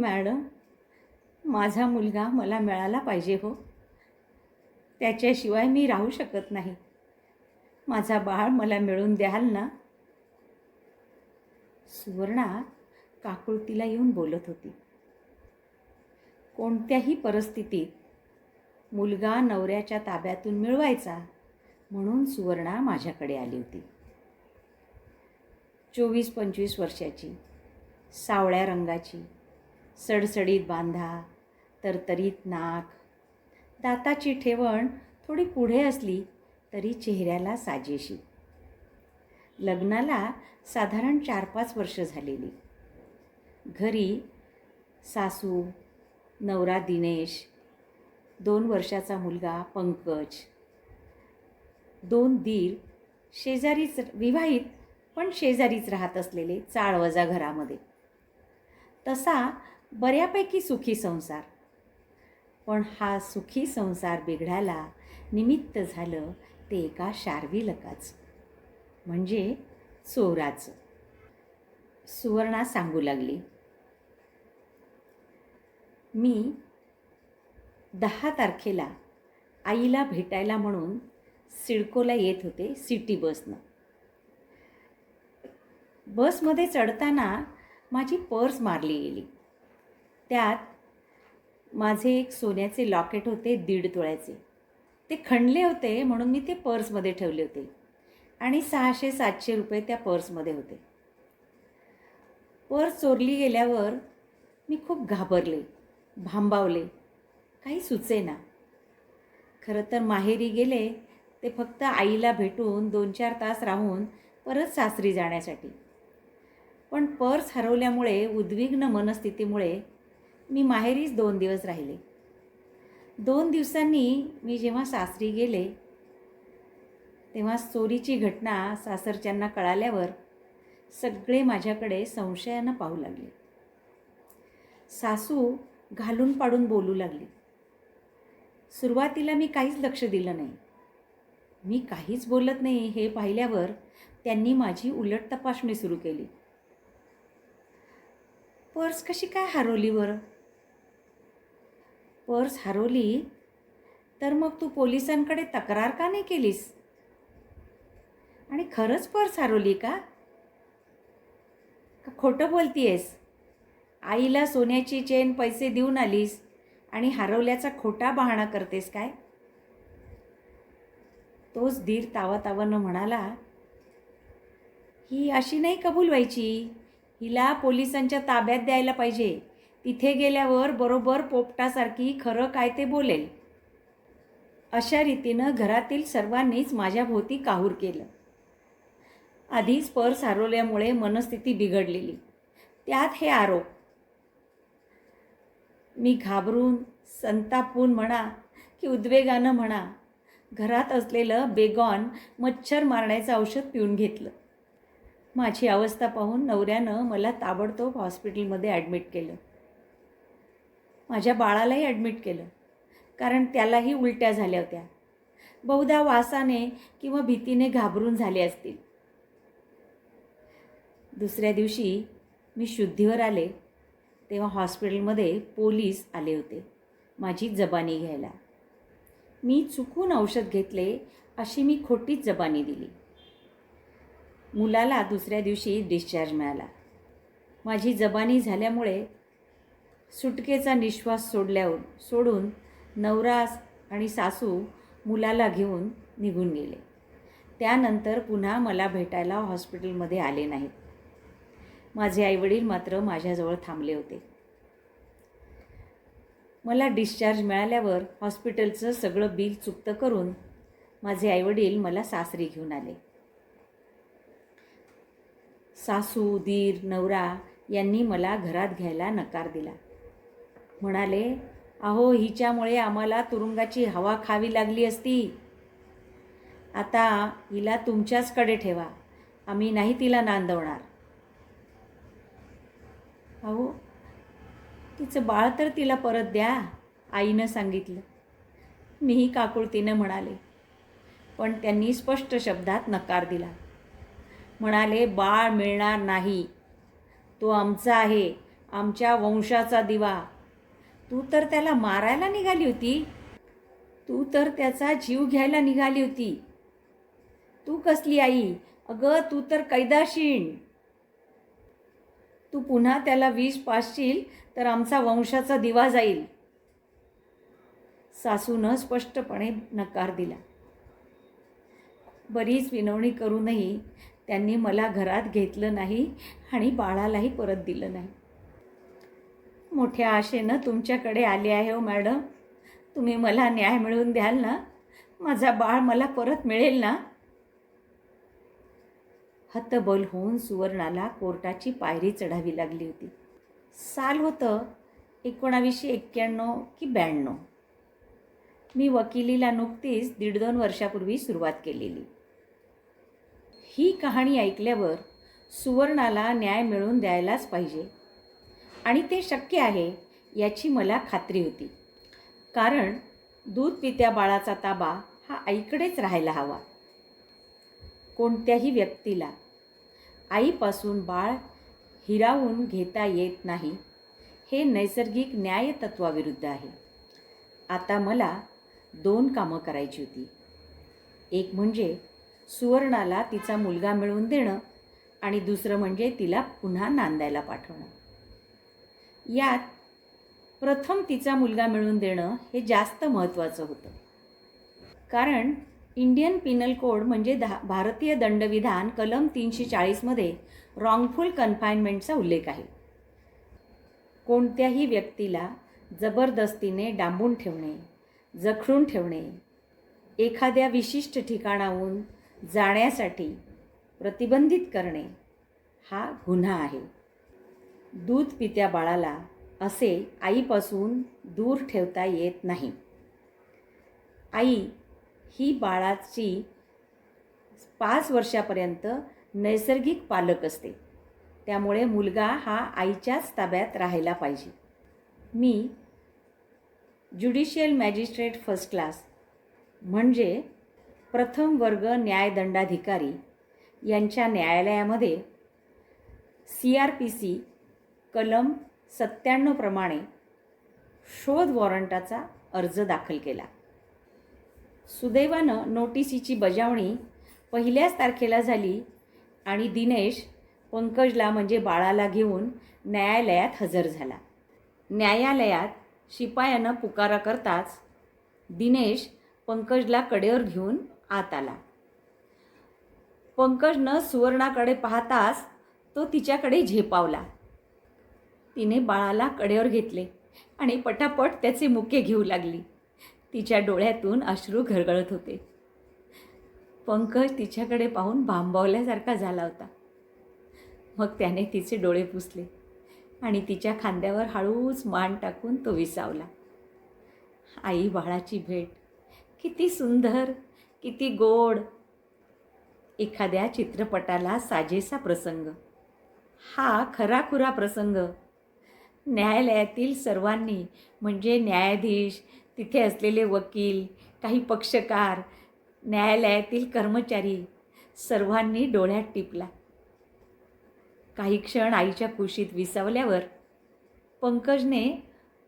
Madam माझा मुलगा मला मिळाला पाहिजे हो. त्याच्याशिवाय मी राहू शकत नाही. माझा बाळ मला मिळून द्याल ना? सुवर्णा काकुळतीला येऊन बोलत होती. कोणत्याही परिस्थितीत मुलगा नवऱ्याच्या ताब्यातून मिळवायचा म्हणून सुवर्णा माझ्याकडे आली होती. चोवीस पंचवीस वर्षाची सावळ्या रंगाची सडसडीत बांधा तरतरीत नाक. दाताची ठेवण थोडी पुढे असली तरी चेहऱ्याला साजेशी. लग्नाला साधारण चार पाच वर्ष झालेली. घरी सासू नवरा दिनेश दोन वर्षाचा मुलगा पंकज. दोन दीर शेजारीच विवाहित पण शेजारीच राहत असलेले चाळवजा घरामध्ये. तसा बऱ्यापैकी सुखी संसार. पण हा सुखी संसार बिघडायला निमित्त झालं ते एका शार्विलकाचं. म्हणजे चोराचं सुवर्णा सांगू लागली. मी दहा तारखेला आईला भेटायला म्हणून सिडकोला येत होते सिटी बसनं. बसमध्ये चढताना माझी पर्स मारली गेली. त्यात माझे एक सोन्याचे लॉकेट होते दीड तोळ्याचे. ते खणले होते म्हणून मी ते पर्समध्ये ठेवले होते. आणि सहाशे सातशे रुपये त्या पर्समध्ये होते. पर्स चोरली गेल्यावर मी खूप घाबरले भांबावले. काही सुचेना खरं तर माहेरी गेले ते फक्त आईला भेटून दोन चार तास राहून परत सासरी जाण्यासाठी. पण पर्स हरवल्यामुळे उद्विग्न मनस्थितीमुळे मी माहेरीच दोन दिवस राहिले. दोन दिवसांनी मी जेव्हा सासरी गेले तेव्हा चोरीची घटना सासरच्यांना कळाल्यावर सगळे माझ्याकडे संशयानं पाहू लागले. सासू घालून पाडून बोलू लागली. सुरुवातीला मी काहीच लक्ष दिलं नाही. मी काहीच बोलत नाही हे पाहिल्यावर त्यांनी माझी उलट तपासणी सुरू केली. पर्स कशी काय हरवली बरं? पर्स हरवली तर मग तू पोलिसांकडे तक्रार का नाही केलीस? आणि खरंच पर्स हरवली का? खोटं बोलतीयस? आईला सोन्याची चेन पैसे देऊन आलीस आणि हरवल्याचा खोटा बहाणा करतेस काय? तोच धीर तावातावानं म्हणाला ही अशी नाही कबूल व्हायची. हिला पोलिसांच्या ताब्यात द्यायला पाहिजे. तिथे गेल्यावर बरोबर पोपटासारखी खरं काय ते बोलेल. अशा रीतीनं घरातील सर्वांनीच माझ्याभोवती काहूर केलं. आधीच पर्स हरवल्यामुळे मनस्थिती बिघडलेली. त्यात हे आरोप. मी घाबरून संतापून म्हणा की उद्वेगानं म्हणा घरात असलेलं बेगॉन मच्छर मारण्याचं औषध पिऊन घेतलं. माझी अवस्था पाहून नवऱ्यानं मला ताबडतोब हॉस्पिटलमध्ये ॲडमिट केलं. माझ्या बाळालाही ॲडमिट केलं. कारण त्यालाही उलट्या झाल्या होत्या. बहुधा वासाने किंवा भीतीने घाबरून झाले असतील. दुसऱ्या दिवशी मी शुद्धीवर आले. तेव्हा हॉस्पिटलमध्ये पोलीस आले होते. माझी जबानी घ्यायला. मी चुकून औषध घेतले अशी मी खोटीच जबानी दिली. मुलाला दुसऱ्या दिवशी डिस्चार्ज मिळाला. माझी जबानी झाल्यामुळे सुटकेचा निश्वास सोडल्यावर सोडून नवरास आणि सासू मुलाला घेऊन निघून गेले. त्यानंतर पुन्हा मला भेटायला हॉस्पिटलमध्ये आले नाहीत. माझे आईवडील मात्र माझ्याजवळ थांबले होते. मला डिस्चार्ज मिळाल्यावर हॉस्पिटलचं सगळं बिल चुकतं करून माझे आईवडील मला सासरी घेऊन आले. सासू दीर नवरा यांनी मला घरात घ्यायला नकार दिला. म्हणाले अहो हिच्यामुळे आम्हाला तुरुंगाची हवा खावी लागली असती. आता हिला तुमच्याचकडे ठेवा. आम्ही नाही तिला नांदवणार. अहो तिचं बाळ तर तिला परत द्या आईनं सांगितलं. मीही काकुळतीनं म्हणाले. पण त्यांनी स्पष्ट शब्दात नकार दिला. म्हणाले बाळ मिळणार नाही. तो आमचा आहे आमच्या वंशाचा दिवा. तू तर त्याला मारायला निघाली होती. तू तर त्याचा जीव घ्यायला निघाली होती. तू कसली आई? अगं तू तर कैदाशीण. तू पुन्हा त्याला विष पासशील तर आमचा वंशाचा दिवा जाईल. सासूनं स्पष्टपणे नकार दिला. बरीच विनवणी करूनही त्यांनी मला घरात घेतलं नाही आणि बाळालाही परत दिलं नाही. मोठ्या आशेनं तुमच्याकडे आले आहे हो मॅडम. तुम्ही मला न्याय मिळवून द्याल ना? माझा बाळ मला परत मिळेल ना? हतबल होऊन सुवर्णाला कोर्टाची पायरी चढावी लागली होती. साल होतं एकोणावीसशे एक्क्याण्णव की ब्याण्णव. मी वकिलीला नुकतीच दीड दोन वर्षापूर्वी सुरुवात केलेली. ही कहाणी ऐकल्यावर सुवर्णाला न्याय मिळवून द्यायलाच पाहिजे. आणि ते शक्य आहे याची मला खात्री होती. कारण दूध पित्या बाळाचा ताबा हा आईकडेच राहायला हवा. कोणत्याही व्यक्तीला आईपासून बाळ हिरावून घेता येत नाही हे नैसर्गिक न्यायतत्वाविरुद्ध आहे. आता मला दोन कामं करायची होती. एक म्हणजे सुवर्णाला तिचा मुलगा मिळवून देणं आणि दुसरं म्हणजे तिला पुन्हा नांदायला पाठवणं. यात प्रथम तिचा मुलगा मिळवून देणं हे जास्त महत्त्वाचं होतं. कारण इंडियन पिनल कोड म्हणजे धा भारतीय दंडविधान कलम तीनशे चाळीसमध्ये रॉंगफुल कन्फाइनमेंटचा उल्लेख आहे. कोणत्याही व्यक्तीला जबरदस्तीने डांबून ठेवणे जखडून ठेवणे एखाद्या विशिष्ट ठिकाणाहून जाण्यासाठी प्रतिबंधित करणे हा गुन्हा आहे. दूध पित्या बाळाला असे आईपासून दूर ठेवता येत नाही. आई ही बाळाची पाच वर्षापर्यंत नैसर्गिक पालक असते. त्यामुळे मुलगा हा आईच्याच ताब्यात राहायला पाहिजे. मी ज्युडिशियल मॅजिस्ट्रेट फर्स्ट क्लास म्हणजे प्रथम वर्ग न्यायदंडाधिकारी यांच्या न्यायालयामध्ये सी आर पी सी कलम सत्त्याण्णवप्रमाणे शोध वॉरंटाचा अर्ज दाखल केला. सुदैवानं नोटिसीची बजावणी पहिल्याच तारखेला झाली आणि दिनेश पंकजला म्हणजे बाळाला घेऊन न्यायालयात हजर झाला. न्यायालयात शिपायानं पुकारा करताच दिनेश पंकजला कडेवर घेऊन आत आला. पंकजनं सुवर्णाकडे पाहताच तो तिच्याकडे झेपावला. तिने बाळाला कडेवर घेतले आणि पटापट त्याचे मुके घेऊ लागली. तिच्या डोळ्यातून अश्रू घरगळत होते. पंकज तिच्याकडे पाहून भांबावल्यासारखा झाला होता. मग त्याने तिचे डोळे पुसले आणि तिच्या खांद्यावर हळूच मान टाकून तो विसावला. आई बाळाची भेट. किती सुंदर किती गोड. एखाद्या चित्रपटाला साजेसा प्रसंग. हा खराखुरा प्रसंग. न्यायालयातील सर्वांनी म्हणजे न्यायाधीश तिथे असलेले वकील काही पक्षकार न्यायालयातील कर्मचारी सर्वांनी डोळ्यात टिपला. काही क्षण आईच्या कुशीत विसावल्यावर पंकजने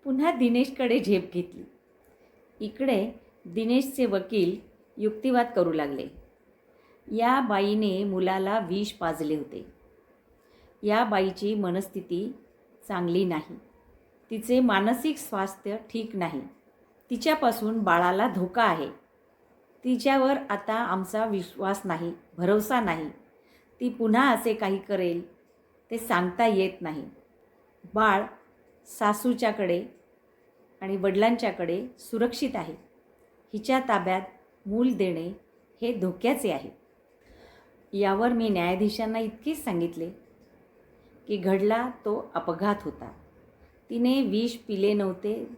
पुन्हा दिनेशकडे झेप घेतली. इकडे दिनेशचे वकील युक्तिवाद करू लागले. या बाईने मुलाला विष पाजले होते. या बाईची मनस्थिती चांगली नाही. तिचे मानसिक स्वास्थ्य ठीक नाही. तिच्यापासून बाळाला धोका आहे. तिच्यावर आता आमचा विश्वास नाही भरोसा नाही. ती पुन्हा असे काही करेल ते सांगता येत नाही. बाळ सासूच्याकडे आणि वडिलांच्याकडे सुरक्षित आहे. हिच्या ताब्यात मूल देणे हे धोक्याचे आहे. यावर मी न्यायाधीशांना इतकेच सांगितले की घडला तो अपघात होता. तिने विष पिले नव्हते.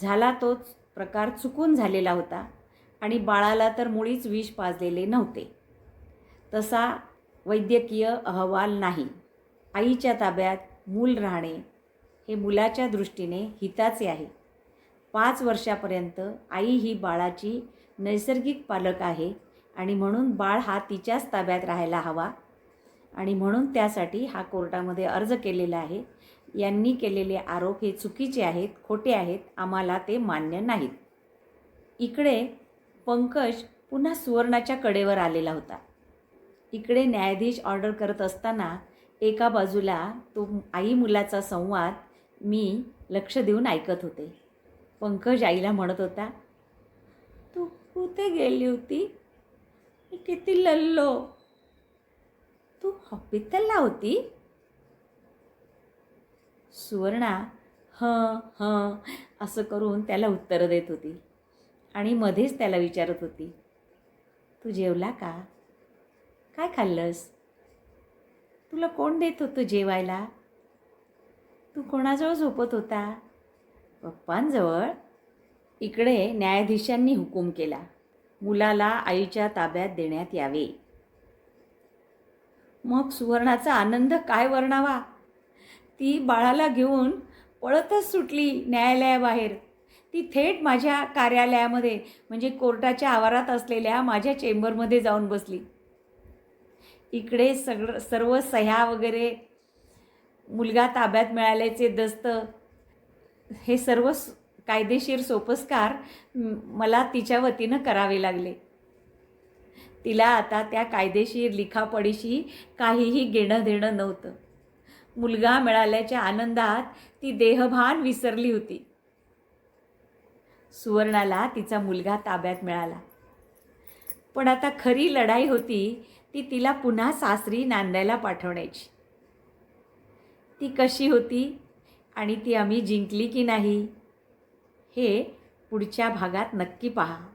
झाला तोच प्रकार चुकून झालेला होता आणि बाळाला तर मुळीच विष पाजलेले नव्हते. तसा वैद्यकीय अहवाल नाही. आईच्या ताब्यात मूल राहणे हे मुलाच्या दृष्टीने हिताचे आहे. पाच वर्षापर्यंत आई ही बाळाची नैसर्गिक पालक आहे आणि म्हणून बाळ हा तिच्याच ताब्यात राहायला हवा आणि म्हणून त्यासाठी हा कोर्टामध्ये अर्ज केलेला आहे. यांनी केलेले आरोप हे चुकीचे आहेत खोटे आहेत आम्हाला ते मान्य नाहीत. इकडे पंकज पुन्हा सुवर्णाच्या कडेवर आलेला होता. इकडे न्यायाधीश ऑर्डर करत असताना एका बाजूला तो आई मुलाचा संवाद मी लक्ष देऊन ऐकत होते. पंकज आईला म्हणत होता तू कुठे गेली होती? मी किती लल्लो. हॉस्पिटलला होती सुवर्णा हं हं असं करून त्याला उत्तरं देत होती. आणि मध्येच त्याला विचारत होती तू जेवला का? काय खाल्लंस? तुला कोण देत होतं जेवायला? तू कोणाजवळ झोपत होता? पप्पांजवळ. इकडे न्यायाधीशांनी हुकूम केला. मुलाला आईच्या ताब्यात देण्यात यावे. मग सुवर्णाचा आनंद काय वर्णावा? ती बाळाला घेऊन पळतच सुटली न्यायालयाबाहेर. ती थेट माझ्या कार्यालयामध्ये म्हणजे कोर्टाच्या आवारात असलेल्या माझ्या चेंबरमध्ये जाऊन बसली. इकडे सगळं सर्व सह्या वगैरे मुलगा ताब्यात मिळाल्याचे दस्त हे सर्व कायदेशीर सोपस्कार मला तिच्या वतीनं करावे लागले. तिला आता त्या कायदेशीर लिखापडीशी काहीही घेणं देणं नव्हतं. मुलगा मिळाल्याच्या आनंदात ती देहभान विसरली होती. सुवर्णाला तिचा मुलगा ताब्यात मिळाला. पण आता खरी लढाई होती ती तिला पुन्हा सासरी नांदायला पाठवण्याची. ती कशी होती आणि ती आम्ही जिंकली की नाही हे पुढच्या भागात नक्की पहा.